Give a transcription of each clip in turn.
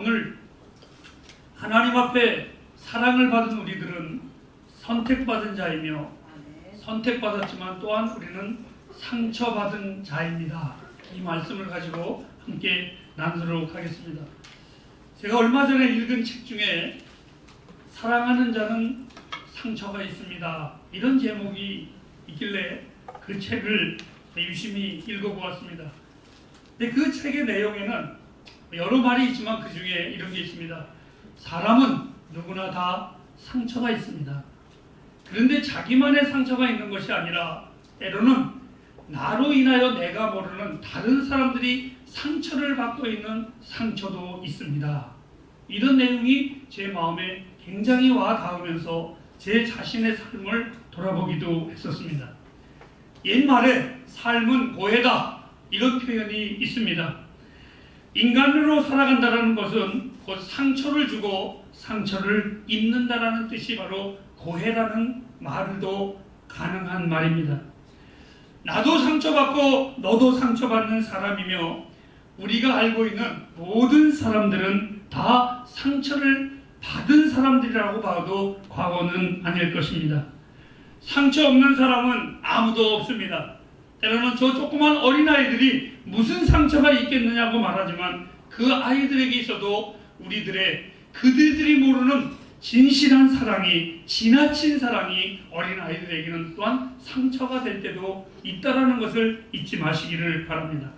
오늘 하나님 앞에 사랑을 받은 우리들은 선택받은 자이며 선택받았지만 또한 우리는 상처받은 자입니다. 이 말씀을 가지고 함께 나누도록 하겠습니다. 제가 얼마 전에 읽은 책 중에 사랑하는 자는 상처가 있습니다. 이런 제목이 있길래 그 책을 유심히 읽어보았습니다. 근데 그 책의 내용에는 여러 말이 있지만 그 중에 이런 게 있습니다. 사람은 누구나 다 상처가 있습니다. 그런데 자기만의 상처가 있는 것이 아니라 때로는 나로 인하여 내가 모르는 다른 사람들이 상처를 받고 있는 상처도 있습니다. 이런 내용이 제 마음에 굉장히 와 닿으면서 제 자신의 삶을 돌아보기도 했었습니다. 옛말에 삶은 고해다 이런 표현이 있습니다. 인간으로 살아간다는 것은 곧 상처를 주고 상처를 입는다라는 뜻이 바로 고해라는 말도 가능한 말입니다. 나도 상처받고 너도 상처받는 사람이며 우리가 알고 있는 모든 사람들은 다 상처를 받은 사람들이라고 봐도 과거는 아닐 것입니다. 상처 없는 사람은 아무도 없습니다. 때로는 저 조그만 어린아이들이 무슨 상처가 있겠느냐고 말하지만 그 아이들에게 있어도 우리들의 그들들이 모르는 진실한 사랑이 지나친 사랑이 어린아이들에게는 또한 상처가 될 때도 있다라는 것을 잊지 마시기를 바랍니다.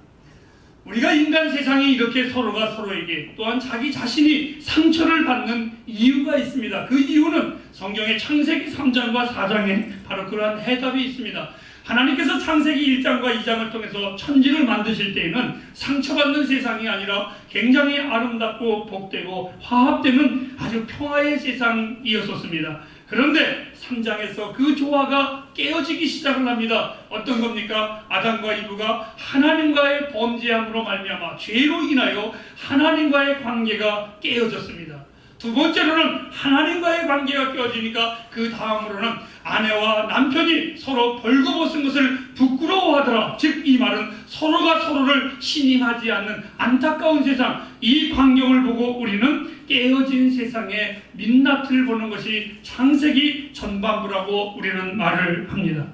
우리가 인간 세상이 이렇게 서로가 서로에게 또한 자기 자신이 상처를 받는 이유가 있습니다. 그 이유는 성경의 창세기 3장과 4장에 바로 그러한 해답이 있습니다. 하나님께서 창세기 1장과 2장을 통해서 천지를 만드실 때에는 상처받는 세상이 아니라 굉장히 아름답고 복되고 화합되는 아주 평화의 세상이었었습니다. 그런데 3장에서 그 조화가 깨어지기 시작을 합니다. 어떤 겁니까? 아담과 이브가 하나님과의 범죄함으로 말미암아 죄로 인하여 하나님과의 관계가 깨어졌습니다. 두 번째로는 하나님과의 관계가 깨어지니까 그 다음으로는 아내와 남편이 서로 벌거벗은 것을 부끄러워하더라. 즉 이 말은 서로가 서로를 신임하지 않는 안타까운 세상 이 광경을 보고 우리는 깨어진 세상의 민낯을 보는 것이 창세기 전반부라고 우리는 말을 합니다.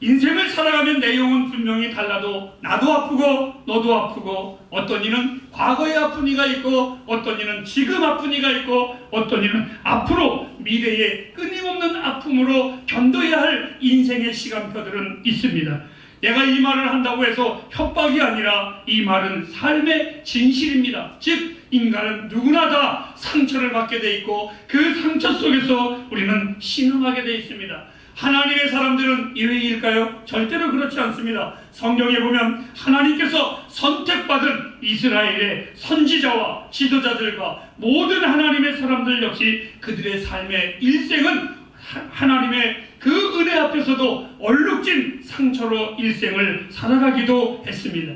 인생을 살아가면 내용은 분명히 달라도 나도 아프고 너도 아프고 어떤 이는 과거에 아픈 이가 있고 어떤 이는 지금 아픈 이가 있고 어떤 이는 앞으로 미래에 끊임없는 아픔으로 견뎌야 할 인생의 시간표들은 있습니다. 내가 이 말을 한다고 해서 협박이 아니라 이 말은 삶의 진실입니다. 즉 인간은 누구나 다 상처를 받게 돼 있고 그 상처 속에서 우리는 신음하게 돼 있습니다. 하나님의 사람들은 이외일까요? 절대로 그렇지 않습니다. 성경에 보면 하나님께서 선택받은 이스라엘의 선지자와 지도자들과 모든 하나님의 사람들 역시 그들의 삶의 일생은 하나님의 그 은혜 앞에서도 얼룩진 상처로 일생을 살아가기도 했습니다.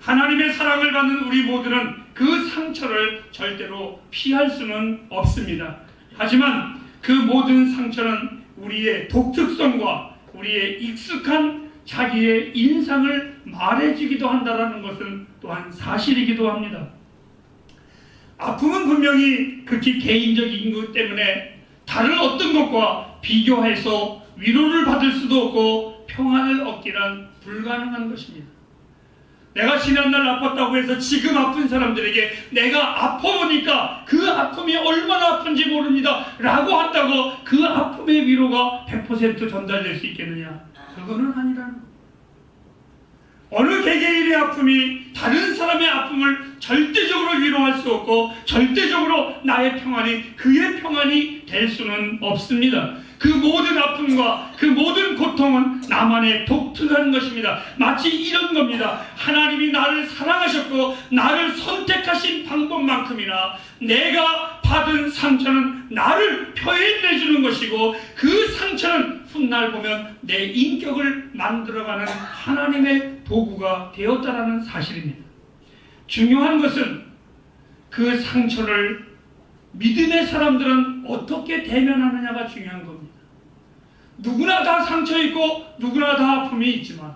하나님의 사랑을 받는 우리 모두는 그 상처를 절대로 피할 수는 없습니다. 하지만 그 모든 상처는 우리의 독특성과 우리의 익숙한 자기의 인상을 말해주기도 한다는 것은 또한 사실이기도 합니다. 아픔은 분명히 극히 개인적인 것 때문에 다른 어떤 것과 비교해서 위로를 받을 수도 없고 평안을 얻기란 불가능한 것입니다. 내가 지난날 아팠다고 해서 지금 아픈 사람들에게 내가 아파보니까 그 아픔이 얼마나 아픈지 모릅니다. 라고 한다고 그 아픔의 위로가 100% 전달될 수 있겠느냐? 그거는 아니라는 거. 어느 개개인의 아픔이 다른 사람의 아픔을 절대적으로 위로할 수 없고 절대적으로 나의 평안이 그의 평안이 될 수는 없습니다. 그 모든 아픔과 그 모든 고통은 나만의 독특한 것입니다. 마치 이런 겁니다. 하나님이 나를 사랑하셨고 나를 선택하신 방법만큼이나 내가 받은 상처는 나를 표현해 주는 것이고 그 상처는 훗날 보면 내 인격을 만들어가는 하나님의 도구가 되었다라는 사실입니다. 중요한 것은 그 상처를 믿음의 사람들은 어떻게 대면하느냐가 중요한 겁니다. 누구나 다 상처 있고 누구나 다 아픔이 있지만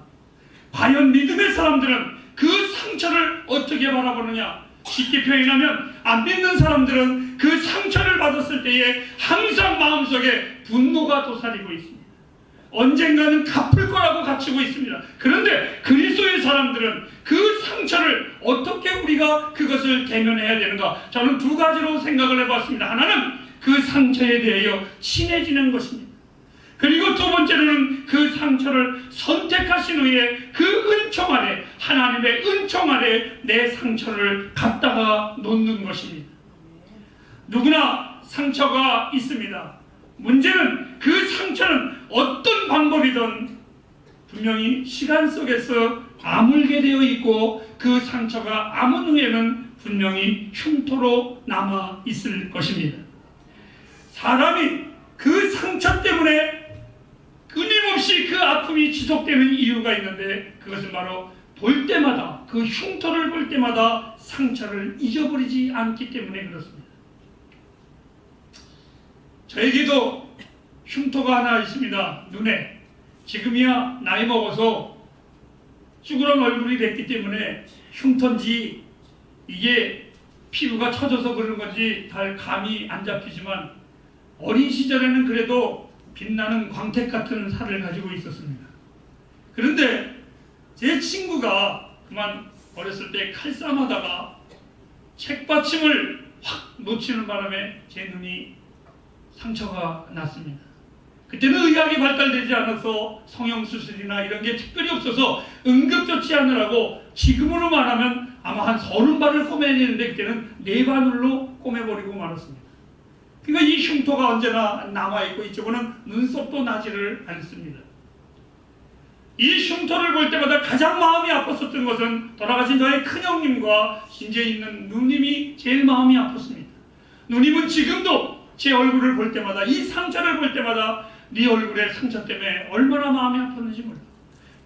과연 믿음의 사람들은 그 상처를 어떻게 바라보느냐? 쉽게 표현하면 안 믿는 사람들은 그 상처를 받았을 때에 항상 마음속에 분노가 도사리고 있습니다. 언젠가는 갚을 거라고 갖추고 있습니다. 그런데 그리스도의 사람들은 그 상처를 어떻게 우리가 그것을 대면해야 되는가? 저는 두 가지로 생각을 해봤습니다. 하나는 그 상처에 대하여 친해지는 것입니다. 그리고 두 번째로는 그 상처를 선택하신 후에 그 은총 아래 하나님의 은총 아래 내 상처를 갖다가 놓는 것입니다. 누구나 상처가 있습니다. 문제는 그 상처는 어떤 방법이든 분명히 시간 속에서 아물게 되어 있고 그 상처가 아문 후에는 분명히 흉터로 남아 있을 것입니다. 사람이 그 상처 때문에 끊임없이 그 아픔이 지속되는 이유가 있는데 그것은 바로 볼 때마다 그 흉터를 볼 때마다 상처를 잊어버리지 않기 때문에 그렇습니다. 저에게도 흉터가 하나 있습니다. 눈에 지금이야 나이 먹어서 쭈그런 얼굴이 됐기 때문에 흉터인지 이게 피부가 처져서 그런 건지 잘 감이 안 잡히지만 어린 시절에는 그래도 빛나는 광택 같은 살을 가지고 있었습니다. 그런데 제 친구가 그만 어렸을 때 칼싸움하다가 책받침을 확 놓치는 바람에 제 눈이 상처가 났습니다. 그때는 의학이 발달되지 않아서 성형수술이나 이런 게 특별히 없어서 응급조치 하느라고 지금으로 말하면 아마 한 서른 발을 꼬매야 되는데 그때는 네 바늘로 꼬매버리고 말았습니다. 그러니까 이 흉터가 언제나 남아있고 이쪽은 눈썹도 나지를 않습니다. 이 흉터를 볼 때마다 가장 마음이 아팠었던 것은 돌아가신 저의 큰형님과 신재 있는 누님이 제일 마음이 아팠습니다. 누님은 지금도 제 얼굴을 볼 때마다 이 상처를 볼 때마다 네 얼굴의 상처 때문에 얼마나 마음이 아팠는지 몰라.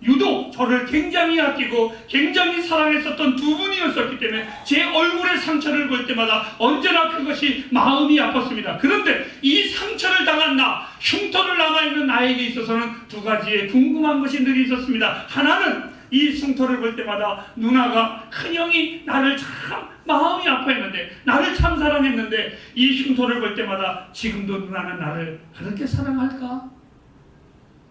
유독 저를 굉장히 아끼고 굉장히 사랑했었던 두 분이었었기 때문에 제 얼굴의 상처를 볼 때마다 언제나 그것이 마음이 아팠습니다. 그런데 이 상처를 당한 나, 흉터를 남아있는 나에게 있어서는 두 가지의 궁금한 것이 늘 있었습니다. 하나는 이 흉터를 볼 때마다 누나가 큰형이 나를 참 마음이 아파했는데 나를 참 사랑했는데 이 흉터를 볼 때마다 지금도 누나는 나를 그렇게 사랑할까?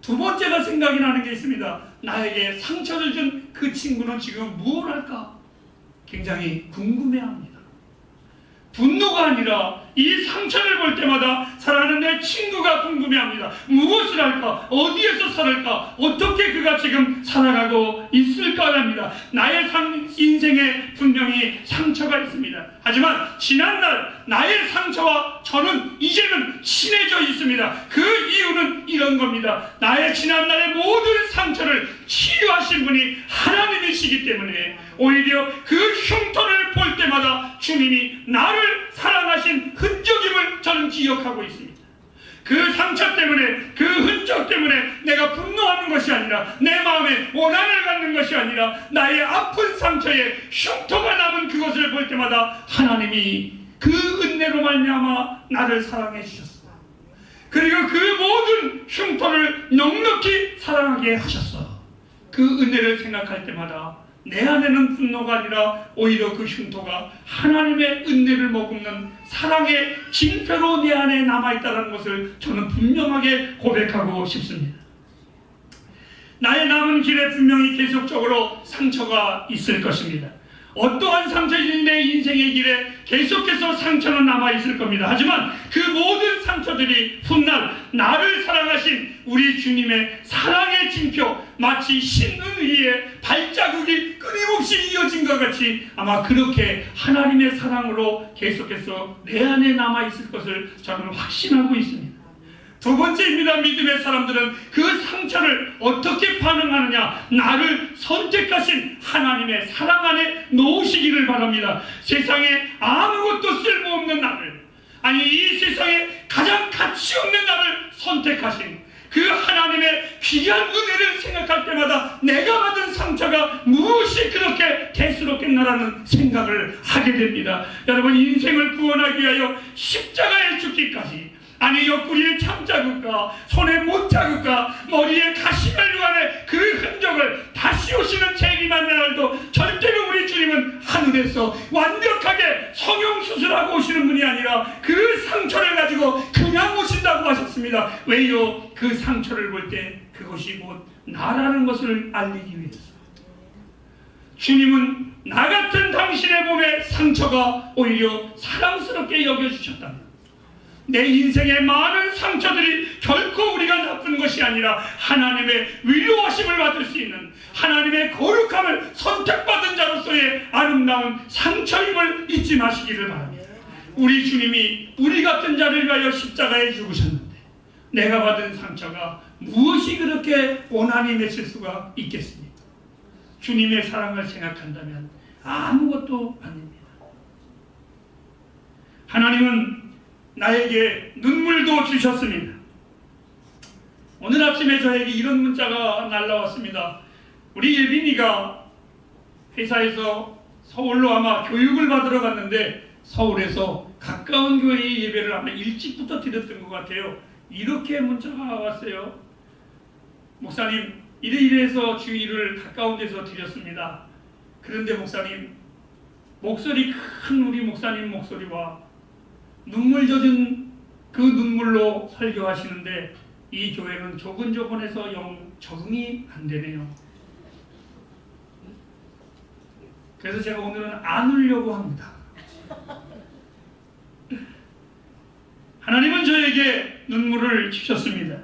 두 번째가 생각이 나는 게 있습니다. 나에게 상처를 준 그 친구는 지금 무엇 할까? 굉장히 궁금해합니다. 분노가 아니라 이 상처를 볼 때마다 사랑하는 내 친구가 궁금해합니다. 무엇을 할까? 어디에서 살을까? 어떻게 그가 지금 살아가고 있을까 합니다. 나의 상, 인생에 분명히 상처가 있습니다. 하지만 지난날 나의 상처와 저는 이제는 친해져 있습니다. 그 이유는 이런 겁니다. 나의 지난날의 모든 상처를 치유하신 분이 하나님이시기 때문에 오히려 그 흉터를 볼 때마다 주님이 나를 사랑하신 흔적임을 저는 기억하고 있습니다. 그 상처 때문에 그 흔적 때문에 내가 분노하는 것이 아니라 내 마음에 원한을 갖는 것이 아니라 나의 아픈 상처에 흉터가 남은 그것을 볼 때마다 하나님이 그 은혜로 말미암아 나를 사랑해 주셨어. 그리고 그 모든 흉터를 넉넉히 사랑하게 하셨어. 그 은혜를 생각할 때마다 내 안에는 분노가 아니라 오히려 그 흉터가 하나님의 은혜를 머금는 사랑의 징표로 내 안에 남아있다는 것을 저는 분명하게 고백하고 싶습니다. 나의 남은 길에 분명히 계속적으로 상처가 있을 것입니다. 어떠한 상처이든 내 인생의 길에 계속해서 상처는 남아있을 겁니다. 하지만 그 모든 상처들이 훗날 나를 사랑하신 우리 주님의 사랑의 징표, 마치 신은 위에 발자국이 끊임없이 이어진 것 같이 아마 그렇게 하나님의 사랑으로 계속해서 내 안에 남아있을 것을 저는 확신하고 있습니다. 두 번째입니다. 믿음의 사람들은 그 상처를 어떻게 반응하느냐. 나를 선택하신 하나님의 사랑 안에 놓으시기를 바랍니다. 세상에 아무것도 쓸모없는 나를, 아니, 이 세상에 가장 가치 없는 나를 선택하신 그 하나님의 귀한 은혜를 생각할 때마다 내가 받은 상처가 무엇이 그렇게 대수롭겠나라는 생각을 하게 됩니다. 여러분, 인생을 구원하기 위하여 십자가에 죽기까지 아니 옆구리에 참자국과 손에 못자국과 머리에 가시멜루안의 그 흔적을 다시 오시는 재림한 날도 절대로 우리 주님은 하늘에서 완벽하게 성형수술하고 오시는 분이 아니라 그 상처를 가지고 그냥 오신다고 하셨습니다. 왜요? 그 상처를 볼 때 그것이 곧 나라는 것을 알리기 위해서. 주님은 나 같은 당신의 몸의 상처가 오히려 사랑스럽게 여겨주셨답니다. 내 인생의 많은 상처들이 결코 우리가 나쁜 것이 아니라 하나님의 위로하심을 받을 수 있는 하나님의 거룩함을 선택받은 자로서의 아름다운 상처임을 잊지 마시기를 바랍니다. 우리 주님이 우리 같은 자를 위하여 십자가에 죽으셨는데 내가 받은 상처가 무엇이 그렇게 원한이 맺힐 수가 있겠습니까? 주님의 사랑을 생각한다면 아무것도 아닙니다. 하나님은 나에게 눈물도 주셨습니다. 오늘 아침에 저에게 이런 문자가 날라왔습니다. 우리 예빈이가 회사에서 서울로 아마 교육을 받으러 갔는데 서울에서 가까운 교회 예배를 아마 일찍부터 드렸던 것 같아요. 이렇게 문자가 왔어요. 목사님, 이래 이래해서 주일을 가까운 데서 드렸습니다. 그런데 목사님, 목소리 큰 우리 목사님 목소리와 눈물 젖은 그 눈물로 설교하시는데 이 교회는 조근조근해서 영 적응이 안 되네요. 그래서 제가 오늘은 안 울려고 합니다. 하나님은 저에게 눈물을 주셨습니다.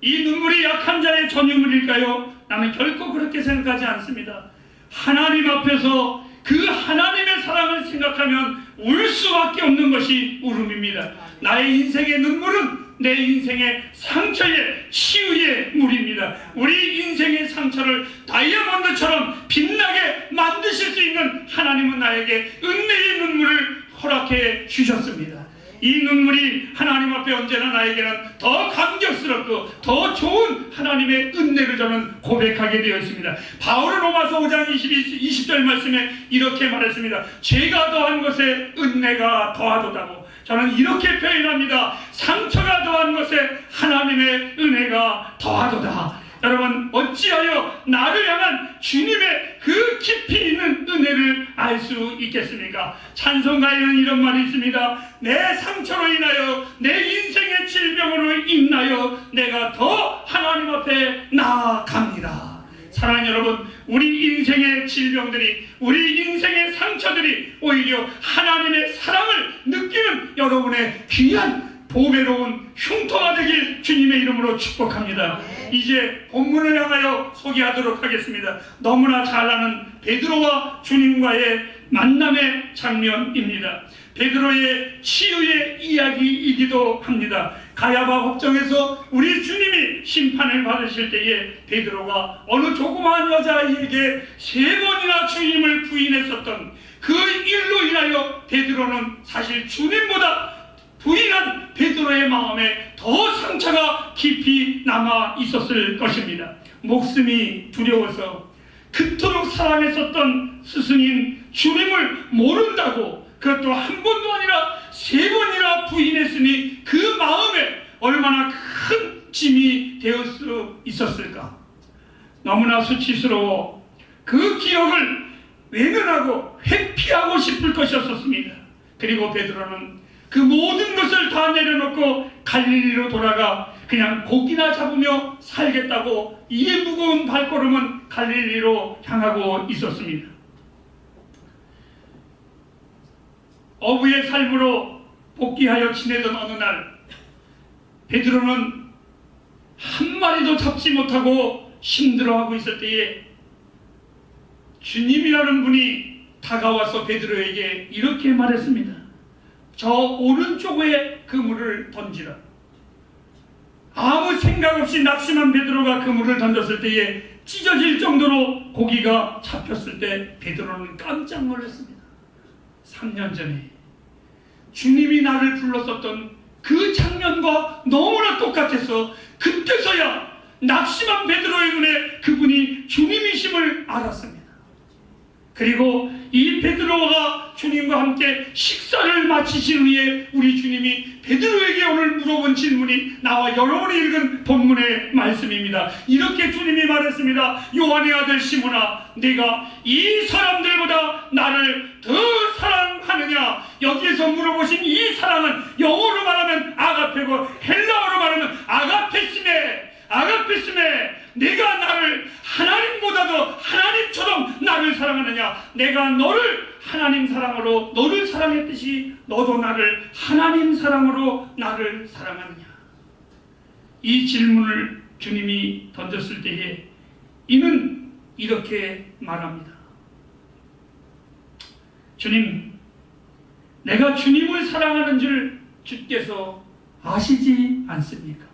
이 눈물이 약한 자의 전유물일까요? 나는 결코 그렇게 생각하지 않습니다. 하나님 앞에서 그 하나님의 사랑을 생각하면 울 수밖에 없는 것이 울음입니다. 나의 인생의 눈물은 내 인생의 상처의 치유의 물입니다. 우리 인생의 상처를 다이아몬드처럼 빛나게 만드실 수 있는 하나님은 나에게 은혜의 눈물을 허락해 주셨습니다. 이 눈물이 하나님 앞에 언제나 나에게는 더 감격스럽고 더 좋은 하나님의 은혜를 저는 고백하게 되어 있습니다. 바울은 로마서 5장 22, 20절 말씀에 이렇게 말했습니다. 죄가 더한 것에 은혜가 더하도다고 저는 이렇게 표현합니다. 상처가 더한 것에 하나님의 은혜가 더하도다. 여러분 어찌하여 나를 향한 주님의 그 깊이 있는 은혜를 알 수 있겠습니까? 찬송가에는 이런 말이 있습니다. 내 상처로 인하여 내 인생의 질병으로 인하여 내가 더 하나님 앞에 나아갑니다. 사랑하는 여러분, 우리 인생의 질병들이, 우리 인생의 상처들이 오히려 하나님의 사랑을 느끼는 여러분의 귀한 보배로운 흉터가 되길 주님의 이름으로 축복합니다. 이제 본문을 향하여 소개하도록 하겠습니다. 너무나 잘 아는 베드로와 주님과의 만남의 장면입니다. 베드로의 치유의 이야기이기도 합니다. 가야바 법정에서 우리 주님이 심판을 받으실 때에 베드로가 어느 조그마한 여자아이에게 세 번이나 주님을 부인했었던 그 일로 인하여 베드로는 사실 주님보다 부인한 베드로의 마음에 더 상처가 깊이 남아 있었을 것입니다. 목숨이 두려워서 그토록 사랑했었던 스승인 주님을 모른다고 그것도 한 번도 아니라 세 번이나 부인했으니 그 마음에 얼마나 큰 짐이 수 있었을까? 너무나 수치스러워 그 기억을 외면하고 회피하고 싶을 것이었습니다. 그리고 베드로는 그 모든 것을 다 내려놓고 갈릴리로 돌아가 그냥 고기나 잡으며 살겠다고 이 무거운 발걸음은 갈릴리로 향하고 있었습니다. 어부의 삶으로 복귀하여 지내던 어느 날 베드로는 한 마리도 잡지 못하고 힘들어하고 있을 때에 주님이라는 분이 다가와서 베드로에게 이렇게 말했습니다. 저 오른쪽에 그물을 던지라. 아무 생각 없이 낙심한 베드로가 그물을 던졌을 때에 찢어질 정도로 고기가 잡혔을 때 베드로는 깜짝 놀랐습니다. 3년 전에 주님이 나를 불렀었던 그 장면과 너무나 똑같아서 그때서야 낙심한 베드로의 눈에 그분이 주님이심을 알았습니다. 그리고 이 베드로가 주님과 함께 식사를 마치신 후에 우리 주님이 베드로에게 오늘 물어본 질문이 나와 여러분이 읽은 본문의 말씀입니다. 이렇게 주님이 말했습니다. 요한의 아들 시몬아 내가 이 사람들보다 나를 더 사랑하느냐 여기에서 물어보신 이 사랑은 영어로 말하면 아가페고 헬라어로 말하면 아가페스메 아가페스메 내가 나를 하나님보다도 하나님 처럼 나를 사랑하느냐 내가 너를 하나님 사랑으로 너를 사랑했듯이 너도 나를 하나님 사랑으로 나를 사랑하느냐 이 질문을 주님이 던졌을 때에 이는 이렇게 말합니다 주님 내가 주님을 사랑하는 줄 주께서 아시지 않습니까?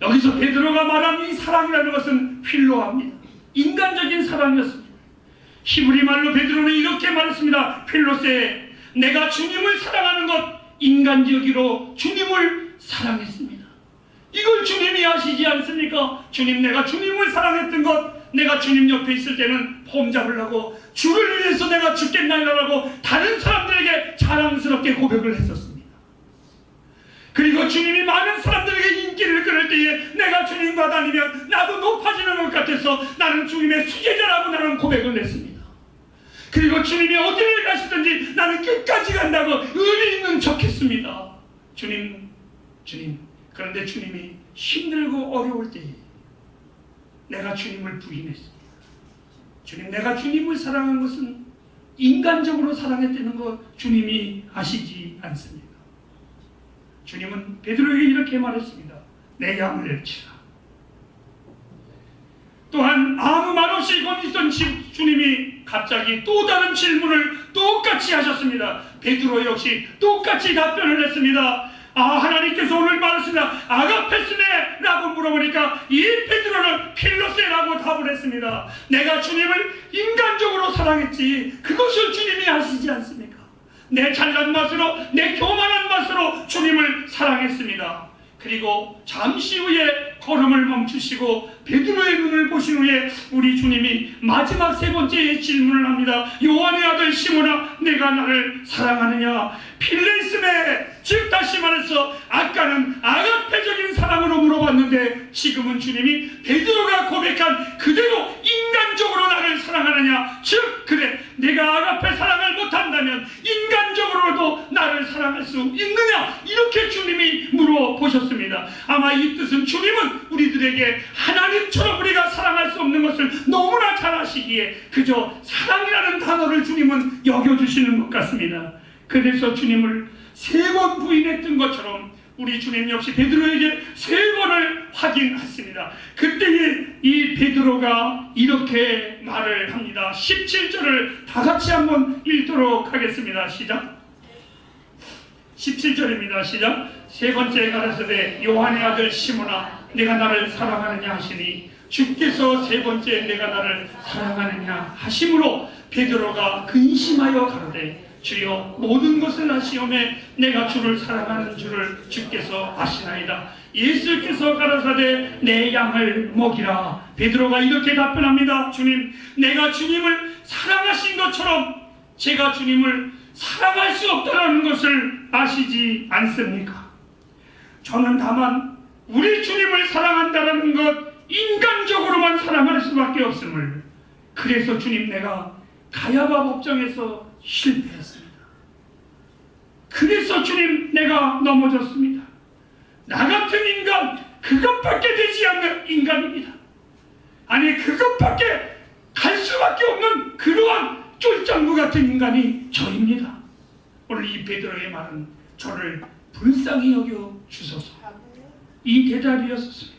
여기서 베드로가 말한 이 사랑이라는 것은 필로합니다. 인간적인 사랑이었습니다. 히브리 말로 베드로는 이렇게 말했습니다. 필로세, 내가 주님을 사랑하는 것 인간적으로 주님을 사랑했습니다. 이걸 주님이 아시지 않습니까? 주님, 내가 주님을 사랑했던 것, 내가 주님 옆에 있을 때는 폼 잡으려고 주를 위해서 내가 죽겠나이라고 다른 사람들에게 자랑스럽게 고백을 했었습니다. 그리고 주님이 많은 사람들에게 인기를 끌을 때에 내가 주님과 다니면 나도 높아지는 것 같아서 나는 주님의 수제자라고 나는 고백을 했습니다. 그리고 주님이 어디를 가시든지 나는 끝까지 간다고 의리 있는 척 했습니다. 주님, 주님. 그런데 주님이 힘들고 어려울 때에 내가 주님을 부인했습니다. 주님, 내가 주님을 사랑한 것은 인간적으로 사랑했다는 것 주님이 아시지 않습니까? 주님은 베드로에게 이렇게 말했습니다. 내 양을 치라. 또한 아무 말 없이 거기 있던 지- 주님이 갑자기 또 다른 질문을 똑같이 하셨습니다. 베드로 역시 똑같이 답변을 했습니다. 아 하나님께서 오늘 말했습니다. 아가페스네라고 물어보니까 이 베드로는 필로세라고 답을 했습니다. 내가 주님을 인간적으로 사랑했지 그것을 주님이 아시지 않습니까? 내 잘난 맛으로 내 교만한 맛으로 주님을 사랑했습니다. 그리고 잠시 후에 걸음을 멈추시고 베드로의 눈을 보신 후에 우리 주님이 마지막 세 번째 질문을 합니다. 요한의 아들 시몬아 내가 나를 사랑하느냐? 필레스메 즉 다시 말해서 아까는 아가페적인 사랑으로 물어봤는데 지금은 주님이 베드로가 고백한 그대로 인간적으로 나를 사랑하느냐? 즉 그래 내가 아가페 사랑을 못한다면 인 나를 사랑할 수 있느냐? 이렇게 주님이 물어보셨습니다. 아마 이 뜻은 주님은 우리들에게 하나님처럼 우리가 사랑할 수 없는 것을 너무나 잘 아시기에 그저 사랑이라는 단어를 주님은 여겨주시는 것 같습니다. 그래서 주님을 세 번 부인했던 것처럼 우리 주님 역시 베드로에게 세 번을 확인했습니다. 그때에 이 베드로가 이렇게 말을 합니다. 17절을 다 같이 한번 읽도록 하겠습니다. 시작. 17절입니다. 시작. 세 번째 가라사대 요한의 아들 시몬아 내가 나를 사랑하느냐 하시니 주께서 세 번째 내가 나를 사랑하느냐 하심으로 베드로가 근심하여 가로되 주여 모든 것을 아시오매 내가 주를 사랑하는 줄을 주께서 아시나이다. 예수께서 가라사대 내 양을 먹이라. 베드로가 이렇게 답변합니다. 주님, 내가 주님을 사랑하신 것처럼 제가 주님을 사랑할 수 없다는 것을 아시지 않습니까? 저는 다만 우리 주님을 사랑한다는 것 인간적으로만 사랑할 수밖에 없음을 그래서 주님 내가 가야바 법정에서 실패했습니다. 그래서 주님 내가 넘어졌습니다. 나 같은 인간 그것밖에 되지 않는 인간입니다. 아니 그것밖에 갈 수밖에 없는 그러한 쫄장구 같은 인간이 저입니다. 오늘 이 베드로의 말은 저를 불쌍히 여겨 주소서. 이 대답이었습니다.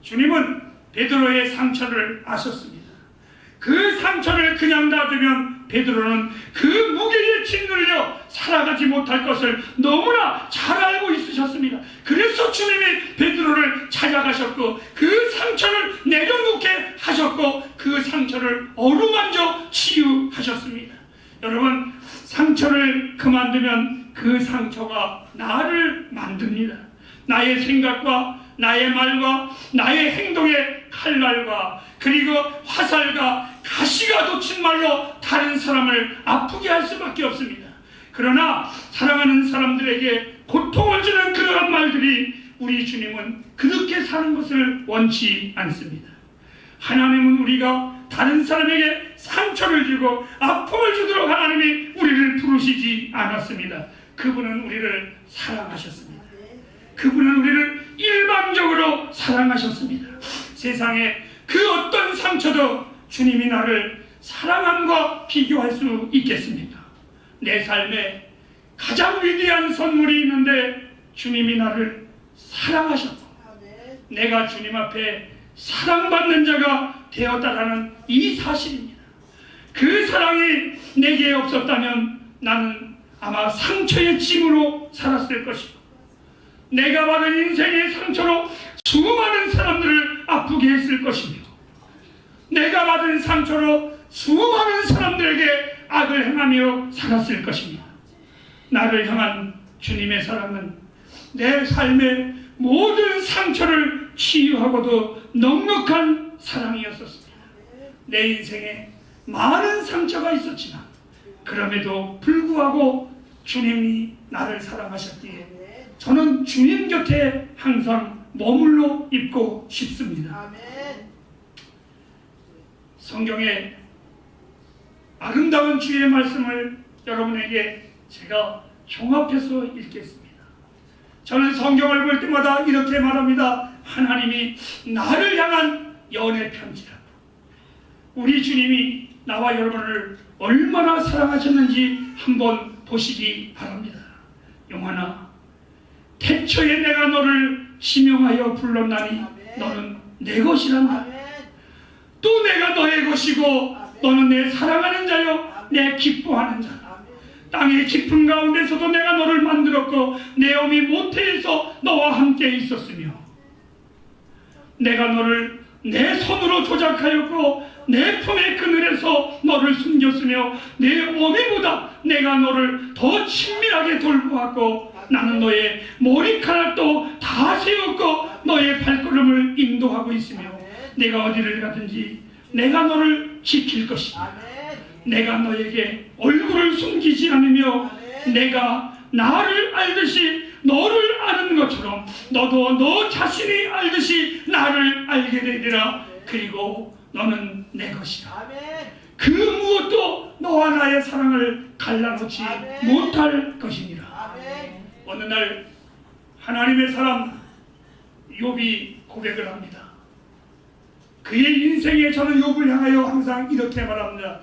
주님은 베드로의 상처를 아셨습니다. 그 상처를 그냥 놔두면 베드로는 그 무게에 짓눌려 살아가지 못할 것을 너무나 잘 알고 있으셨습니다. 그래서 주님이 베드로를 찾아가셨고 그 상처를 내려놓게 하셨고 그 상처를 어루만져 치유하셨습니다. 여러분 상처를 그만두면 그 상처가 나를 만듭니다. 나의 생각과 나의 말과 나의 행동의 칼날과 그리고 화살과 가시가 돋친 말로 다른 사람을 아프게 할 수밖에 없습니다. 그러나 사랑하는 사람들에게 고통을 주는 그러한 말들이 우리 주님은 그렇게 사는 것을 원치 않습니다. 하나님은 우리가 다른 사람에게 상처를 주고 아픔을 주도록 하나님이 우리를 부르시지 않았습니다. 그분은 우리를 사랑하셨습니다. 그분은 우리를 일방적으로 사랑하셨습니다. 세상에 그 어떤 상처도 주님이 나를 사랑함과 비교할 수 있겠습니까? 내 삶에 가장 위대한 선물이 있는데 주님이 나를 사랑하셨고 내가 주님 앞에 사랑받는 자가 되었다라는 이 사실입니다. 그 사랑이 내게 없었다면 나는 아마 상처의 짐으로 살았을 것이고 내가 받은 인생의 상처로 수많은 사람들을 아프게 했을 것이며 내가 받은 상처로 수많은 사람들에게 악을 행하며 살았을 것입니다. 나를 향한 주님의 사랑은 내 삶의 모든 상처를 치유하고도 넉넉한 사랑이었었습니다. 내 인생에 많은 상처가 있었지만 그럼에도 불구하고 주님이 나를 사랑하셨기에 저는 주님 곁에 항상 머물러 있고 싶습니다. 아멘. 성경의 아름다운 주의 말씀을 여러분에게 제가 종합해서 읽겠습니다. 저는 성경을 볼 때마다 이렇게 말합니다. 하나님이 나를 향한 연애 편지라고. 우리 주님이 나와 여러분을 얼마나 사랑하셨는지 한번 보시기 바랍니다. 용하나 태초에 내가 너를 지명하여 불렀나니 너는 내 것이란다. 아멘. 또 내가 너의 것이고 너는 내 사랑하는 자요 내 기뻐하는 자 아멘. 땅의 깊은 가운데서도 내가 너를 만들었고 내 어미 모태에서 너와 함께 있었으며 내가 너를 내 손으로 조작하였고 내 품의 그늘에서 너를 숨겼으며 내 어미보다 내가 너를 더 친밀하게 돌보았고 나는 너의 머리카락도 다 세웠고 너의 발걸음을 인도하고 있으며 내가 어디를 가든지 내가 너를 지킬 것이다. 내가 너에게 얼굴을 숨기지 않으며 내가 나를 알듯이 너를 아는 것처럼 너도 너 자신이 알듯이 나를 알게 되리라. 그리고 너는 내 것이다. 그 무엇도 너와 나의 사랑을 갈라놓지. 못할 것이니라. 어느 날 하나님의 사람 욥이 고백을 합니다. 그의 인생에 저는 욥을 향하여 항상 이렇게 말합니다.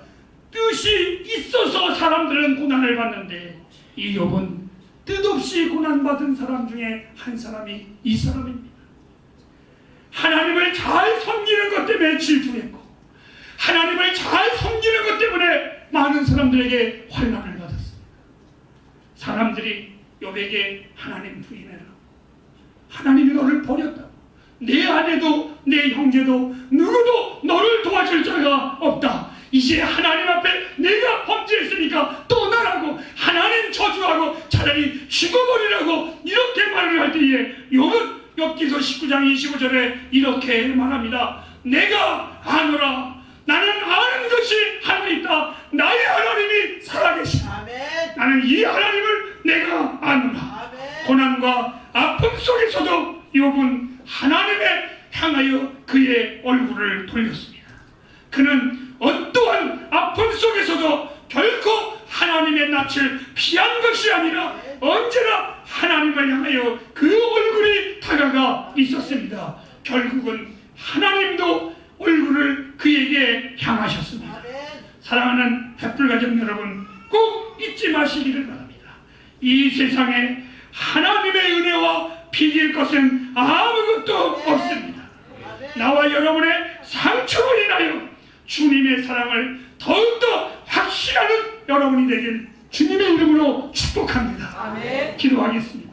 뜻이 있어서 사람들은 고난을 받는데 이 욥은 뜻없이 고난받은 사람 중에 한 사람이 이 사람입니다. 하나님을 잘 섬기는 것 때문에 질투했고 하나님을 잘 섬기는 것 때문에 많은 사람들에게 환난을 받았습니다. 사람들이 욥에게 하나님 부인해라. 하나님이 너를 버렸다. 내 아내도 내 형제도 누구도 너를 도와줄 자가 없다. 이제 하나님 앞에 내가 범죄했으니까 떠나라고 하나님 저주하고 차라리 죽어버리라고 이렇게 말을 할 때에 욥은 욥기서 19장 25절에 이렇게 말합니다. 내가 아노라 나는 아는 것이 하나 있다. 나의 하나님이 살아계시다. 나는 이 하나님을 내가 아노라. 고난과 아픔 속에서도 욥은 하나님에 향하여 그의 얼굴을 돌렸습니다. 그는 어떠한 아픔 속에서도 결코 하나님의 낯을 피한 것이 아니라 언제나 하나님을 향하여 그 얼굴이 다가가 있었습니다. 결국은 하나님도 얼굴을 그에게 향하셨습니다. 사랑하는 햇불 가정 여러분 꼭 잊지 마시기를 바랍니다. 이 세상에 하나님의 은혜와 비길 것은 아무것도 없습니다. 나와 여러분의 상처를 인하여 주님의 사랑을 더욱더 확신하는 여러분이 되길 주님의 이름으로 축복합니다. 아멘. 기도하겠습니다.